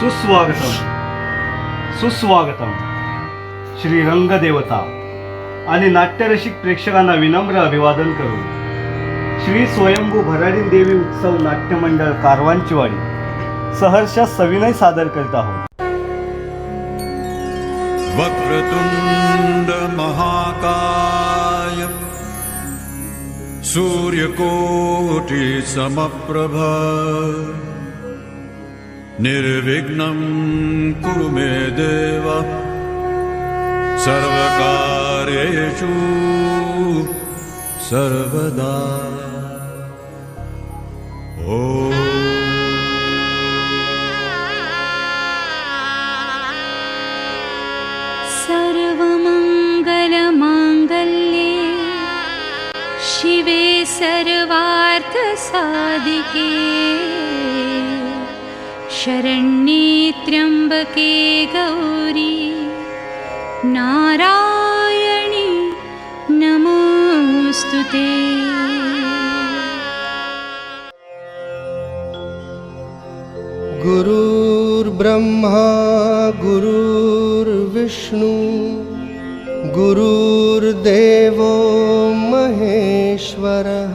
सुस्वागतम। सुस्वागतम। श्री रंगदेवता आणि नाट्यरसिक प्रेक्षकांना विनम्र अभिवादन करू। श्री स्वयंभू भरारी देवी उत्सव नाट्यमंडळ कारवांची कारवांचीवाडी सहर्ष सविनय सादर करीत आहोत। वक्रतुंड महाकाय सूर्यकोटी समप्रभ। निर्विघ्नं कुरु मे देव सर्वकार्येषु सर्वदा। ॐ सर्वमङ्गलमाङ्गल्ये शिवे सर्वार्थसाधिके शरण्ये त्र्यम्बके गौरी। नारायणि नमोऽस्तु ते। गुरुर्ब्रह्मा गुरुर्विष्णु गुरुर्देवो महेश्वरः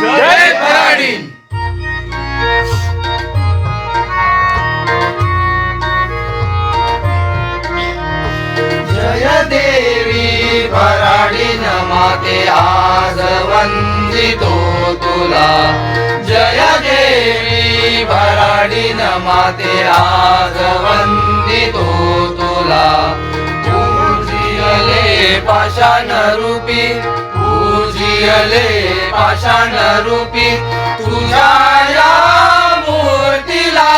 जय भराडी जय देवी भराडी नमाते आज वंदितो तुला। जय देवी भराडी नमाते आज वंदितो तुला। पूजियले पाषाण रूपी पूजियले पाषाण रूपी तुझ्या या मूर्तीला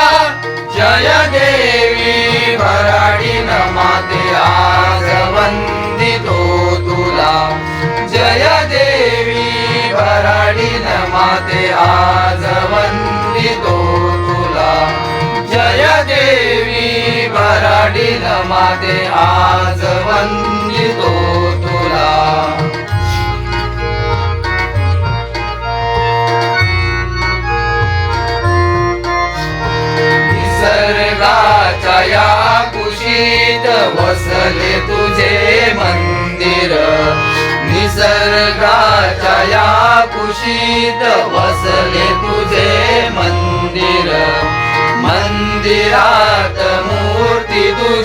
जय देवी भराडी नमाते आज वंदितो तुला. जय देवी भराडी नमाते आज भराडी माते आज वंदितो तुला. निसर्गाच्या या कुशीत वसले तुझे मंदिर. निसर्गाच्या या कुशीत वसले तुझे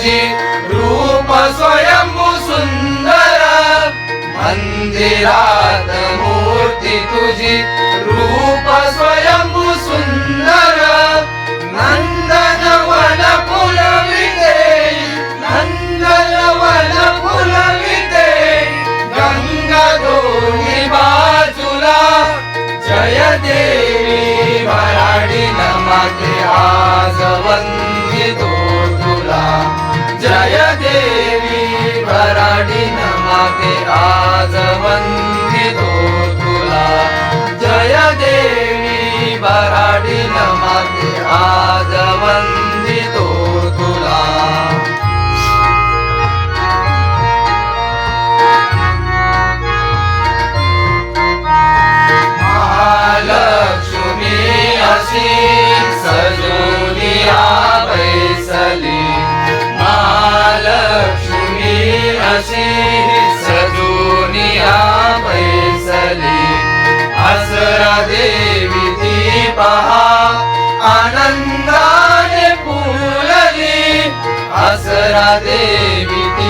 तुझी रूप स्वयंभू सुंदर मंदिरात मूर्ती तुझी रूप स्वयंभू सुंदर नंदन वन फुलविते नंदन वन फुलविते गंगा दोन्ही बाजूला जय देवी भराडी नमाते आज वंदितो। आज वंदितो तुला. महालक्ष्मी अशी सजोनिया बैसली महालक्ष्मी अशी सजोनिया बैसली असरा देवी ती पहा देवी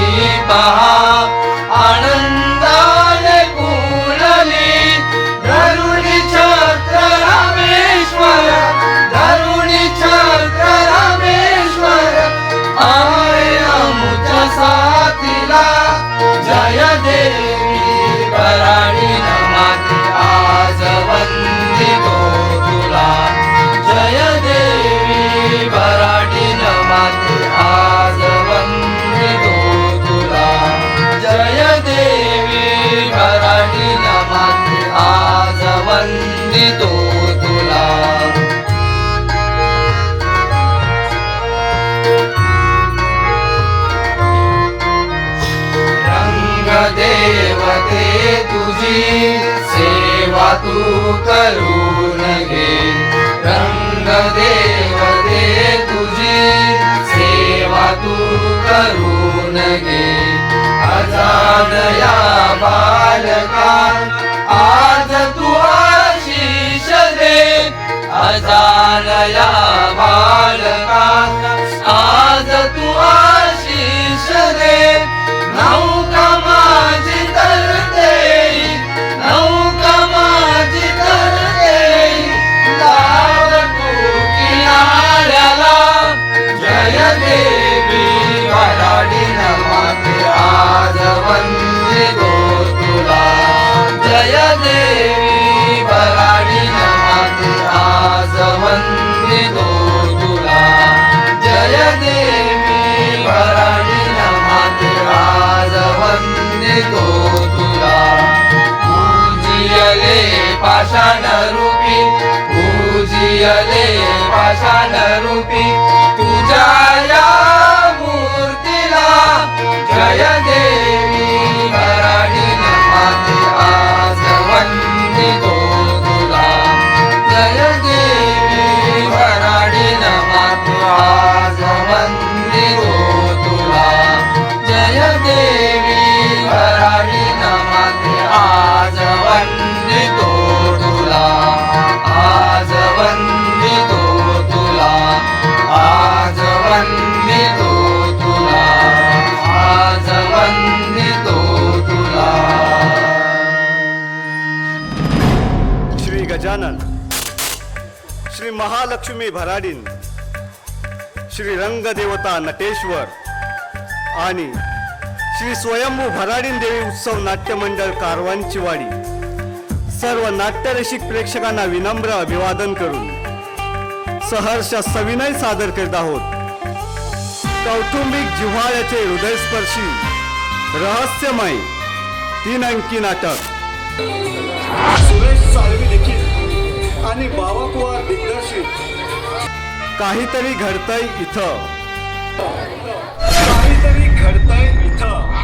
वंदितो तुला रंग देवते तुझी सेवा तू करून घे। रंग देवते तुझी सेवा तू करून घे। आजाद या बालका आजाद या बालका आज तू आशीष रे नाव वंदितो तुला. पूजियले पाषाण रूपी पूजियले पाषाण रूपी. गजानन श्री महालक्ष्मी भराडीन श्री रंगदेवता नटेश्वर आणि श्री स्वयंभू भराडीन देवी उत्सव नाट्यमंडळ कारवांची वाडी सर्व नाट्यरसिक प्रेक्षकांना विनम्र अभिवादन करून सहर्ष सविनय सादर करीत आहोत. कौटुंबिक जिव्हाळ्याचे हृदयस्पर्शी रहस्यमय तीन अंकी नाटक. सुरेश साळवी देखील आणि बाबा कुवार दिग्दर्शित. काहीतरी घडतंय इथं. काहीतरी घडतंय इथं.